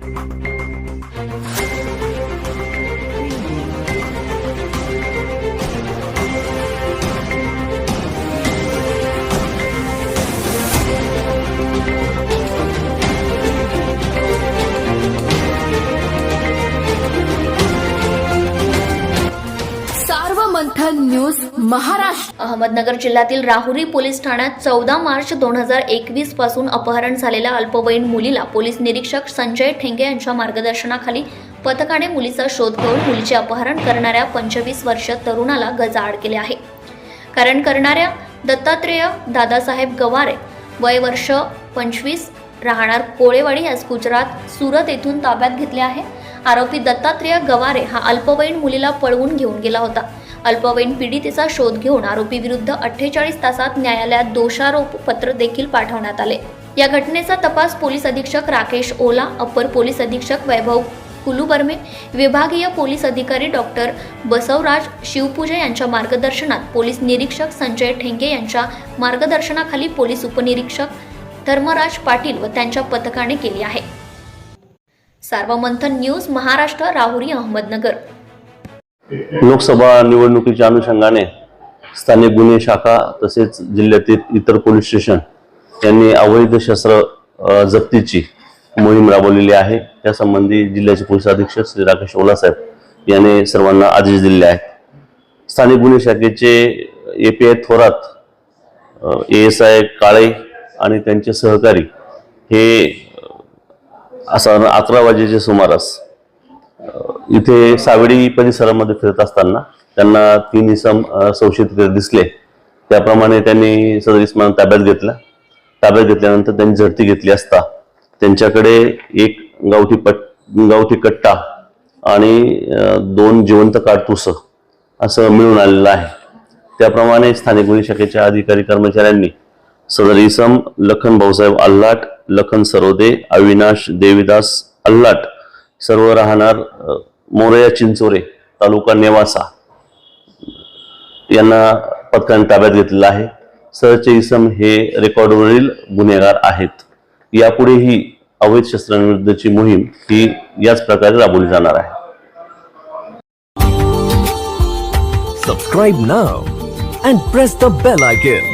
Thank you. Sarvamanthan news Maharashtra. Ahmednagar जिल्ह्यातील Rahuri police ठाण्यात चौदा मार्च दोन हजार एकवीसपासून अपहरण झालेल्या अल्पवयीन मुलीला पोलीस निरीक्षक संजय ठेंगे यांच्या मार्गदर्शनाखाली पथकाने मुलीचा शोध घेऊन मुलीचे अपहरण करणाऱ्या पंचवीस वर्ष तरुणाला गजाआड केले आहे. कारण करणाऱ्या दत्तात्रेय दादासाहेब गवारे वय वर्ष पंचवीस राहणार कोळेवाडी आज गुजरात सुरत येथून ताब्यात घेतले आहे. आरोपी दत्तात्रेय गवारे हा अल्पवयीन मुलीला पळवून घेऊन गेला होता. अल्पवयीन पीडितेचा शोध घेऊन आरोपी विरुद्ध अठ्ठेचाळीस तासात न्यायालयात दोषारोप पत्र देखील पाठवण्यात आले. या घटनेचा तपास पोलीस अधीक्षक राकेश ओला अपर पोलीस अधीक्षक वैभव कुलुबर्मे विभागीय पोलीस अधिकारी डॉक्टर बसवराज शिवपूजे यांच्या मार्गदर्शनात पोलीस निरीक्षक संजय ठेंगे यांच्या मार्गदर्शनाखाली पोलीस उपनिरीक्षक धर्मराज पाटील व त्यांच्या पथकाने केली आहे. सार्वमंथन न्यूज महाराष्ट्र राहुरी अहमदनगर. लोकसभा निवडणुकीच्या अनुषंगाने स्थानिक गुन्हे शाखा तसेच जिल्ह्यातील इतर पोलीस स्टेशन यांनी अवैध शस्त्र जप्तीची मोहीम राबवलेली आहे. त्यासंबंधी जिल्ह्याचे पोलीस अधीक्षक श्री राकेश ओलासाहेब यांनी सर्वांना आदेश दिले आहेत. स्थानिक गुन्हे शाखेचे A P I Thorat A S I Kale आणि त्यांचे सहकारी हे असा अकरा वाजेच्या सुमारास इथे सावेडी परिसरामध्ये फिरत असताना त्यांना तीन इसम संशयित दिसले. त्याप्रमाणे त्यांनी सदर इस्मान ताब्यात घेतला. ताब्यात घेतल्यानंतर त्यांनी झडती घेतली असता त्यांच्याकडे एक गावठी पट गावठी कट्टा आणि दोन जिवंत काडतुसं असं मिळून आलेलं आहे. त्याप्रमाणे स्थानिक गुन्हे शाखेच्या अधिकारी कर्मचाऱ्यांनी सदर इसम लखन भाऊसाहेब अल्लाट लखन सरोदे अविनाश देविदास अल्लाट सर्व राहणार मोरया चिंचोरे तालुका नेवासा. यांना पथकाने ताब्यात घेतलेलं आहे. सरचे इसम हे रेकॉर्डवरील गुन्हेगार आहेत. यापुढेही अवैध शस्त्रांविरुद्धची मोहीम ही याच प्रकारे राबवली जाणार आहे. Subscribe now and press the bell icon